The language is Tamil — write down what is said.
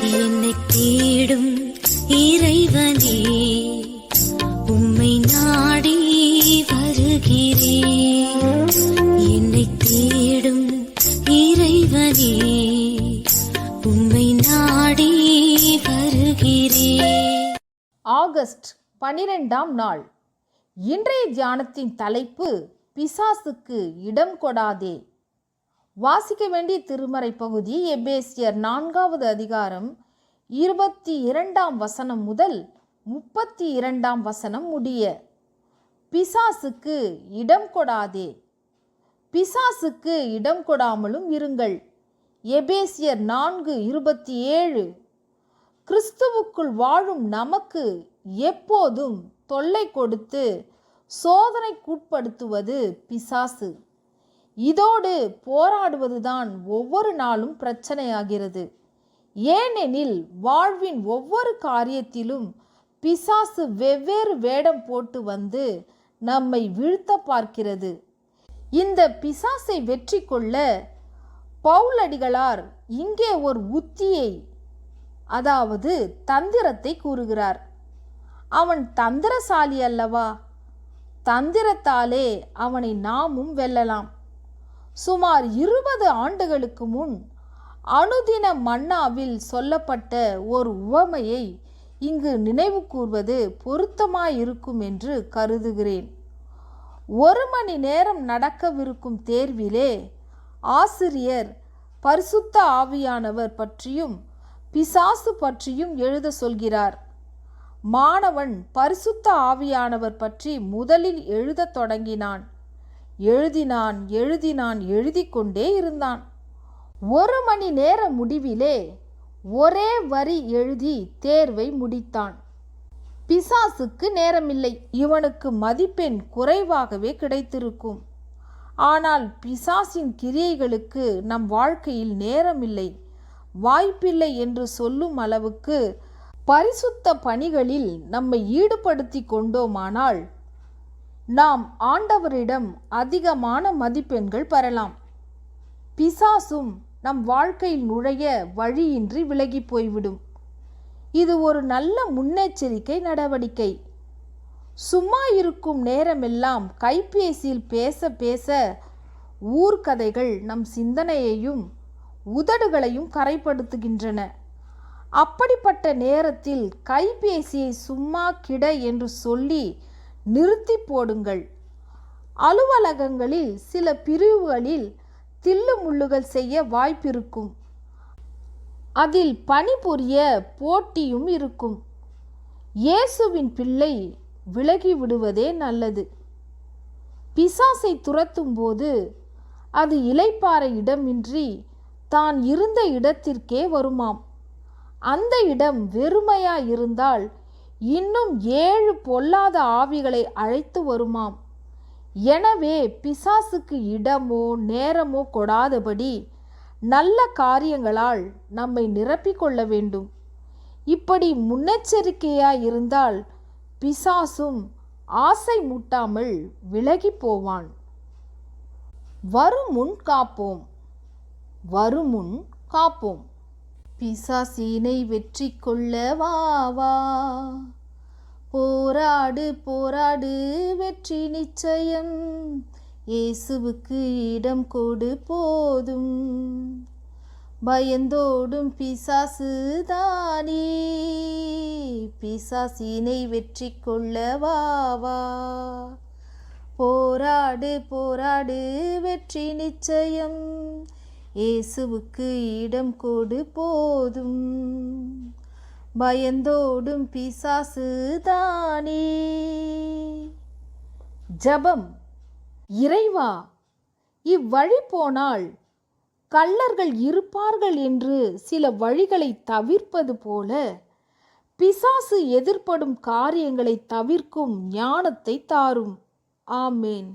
என்னை தேடும் இறைவனே உம்மை நாடி வருகிறேன். என்னை தேடும் இறைவனே உம்மை நாடி வருகிறேன். ஆகஸ்ட் பனிரெண்டாம் நாள். இன்றைய தியானத்தின் தலைப்பு பிசாசுக்கு இடம் கொடாதே. வாசிக்க வேண்டிய திருமறை பகுதி எபேசியர் நான்காவது அதிகாரம் இருபத்தி இரண்டாம் வசனம் முதல் முப்பத்தி இரண்டாம் வசனம் முடிய பிசாசுக்கு இடம் கொடாதே. பிசாசுக்கு இடம் கொடாமலும் இருங்கள். எபேசியர் நான்கு இருபத்தி ஏழு கிறிஸ்துவுக்குள் வாழும் நமக்கு எப்போதும் தொல்லை கொடுத்து சோதனைக்குட்படுத்துவது பிசாசு. இதோடு போராடுவதுதான் ஒவ்வொரு நாளும் பிரச்சனையாகிறது. ஏனெனில் வாழ்வின் ஒவ்வொரு காரியத்திலும் பிசாசு வெவ்வேறு வேடம் போட்டு வந்து நம்மை வீழ்த்த பார்க்கிறது. இந்த பிசாசை வெற்றி கொள்ள பவுலடிகளார் இங்கே ஒரு உத்தியை அதாவது தந்திரத்தை கூறுகிறார். அவன் தந்திரசாலி அல்லவா? தந்திரத்தாலே அவனை நாமும் வெல்லலாம். சுமார் இருபது ஆண்டுகளுக்கு முன் அனுதின மன்னாவில் சொல்லப்பட்ட ஒரு உவமையை இங்கு நினைவு கூர்வது பொருத்தமாயிருக்கும் என்று கருதுகிறேன். ஒரு மணி நேரம் நடக்கவிருக்கும் தேர்விலே ஆசிரியர் பரிசுத்த ஆவியானவர் பற்றியும் பிசாசு பற்றியும் எழுத சொல்கிறார். மாணவன் பரிசுத்த ஆவியானவர் பற்றி முதலில் எழுதத் தொடங்கினான். எழுதினான் எழுதினான் எழுதி கொண்டே இருந்தான். ஒரு மணி நேர முடிவிலே ஒரே வரி எழுதி தேர்வை முடித்தான். பிசாசுக்கு நேரமில்லை. இவனுக்கு மதிப்பெண் குறைவாகவே கிடைத்திருக்கும். ஆனால் பிசாசின் கிரியைகளுக்கு நம் வாழ்க்கையில் நேரமில்லை. வாய்ப்பில்லை என்று சொல்லும் அளவுக்கு பரிசுத்த பணிகளில் நம்மை ஈடுபடுத்தி கொண்டோமானால் நாம் ஆண்டவரிடம் அதிகமான மதிப்பெண்கள் பெறலாம். பிசாசும் நம் வாழ்க்கையில் நுழைய வழியின்றி விலகி போய்விடும். இது ஒரு நல்ல முன்னெச்சரிக்கை நடவடிக்கை. சும்மா இருக்கும் நேரமெல்லாம் கைபேசியில் பேச பேச ஊர்க்கதைகள் நம் சிந்தனையையும் உதடுகளையும் கரைப்படுத்துகின்றன. அப்படிப்பட்ட நேரத்தில் கைபேசியை சும்மா கிட என்று சொல்லி நிறுத்தி போடுங்கள். அலுவலகங்களில் சில பிரிவுகளில் தில்லு முள்ளுகள் செய்ய வாய்ப்பிருக்கும். அதில் பணிபுரிய போட்டியும் இருக்கும். இயேசுவின் பிள்ளை விலகி விடுவதே நல்லது. பிசாசை துரத்தும் போது அது இலைப்பாற இடமின்றி தான் இருந்த இடத்திற்கே வருமாம். அந்த இடம் வெறுமையா இருந்தால் இன்னும் ஏழு பொல்லாத ஆவிகளை அழைத்து வருமாம். எனவே பிசாசுக்கு இடமோ நேரமோ கொடாதபடி நல்ல காரியங்களால் நம்மை நிரப்பிக்கொள்ள வேண்டும். இப்படி முன்னெச்சரிக்கையாய் இருந்தால் பிசாசும் ஆசை மூட்டாமல் விலகி போவான். வருமுன் காப்போம். வருமுன் காப்போம். பிசாசினை வெற்றி கொள்ள வாவா போராடு போராடு வெற்றி நிச்சயம். இயேசுவுக்கு இடம் கொடு போதும். பயந்தோடும் பிசாசு தானே. பிசாசினை வெற்றி கொள்ள வாவா போராடு போராடு வெற்றி நிச்சயம். இயேசுவுக்கு இடம் கொடு போதும். பயந்தோடும் பிசாசு தானே. ஜபம். இறைவா இவ்வழி போனால் கள்ளர்கள் இருப்பார்கள் என்று சில வழிகளை தவிர்ப்பது போல பிசாசு எதிர்ப்படும் காரியங்களை தவிர்க்கும் ஞானத்தை தாரும். ஆமேன்.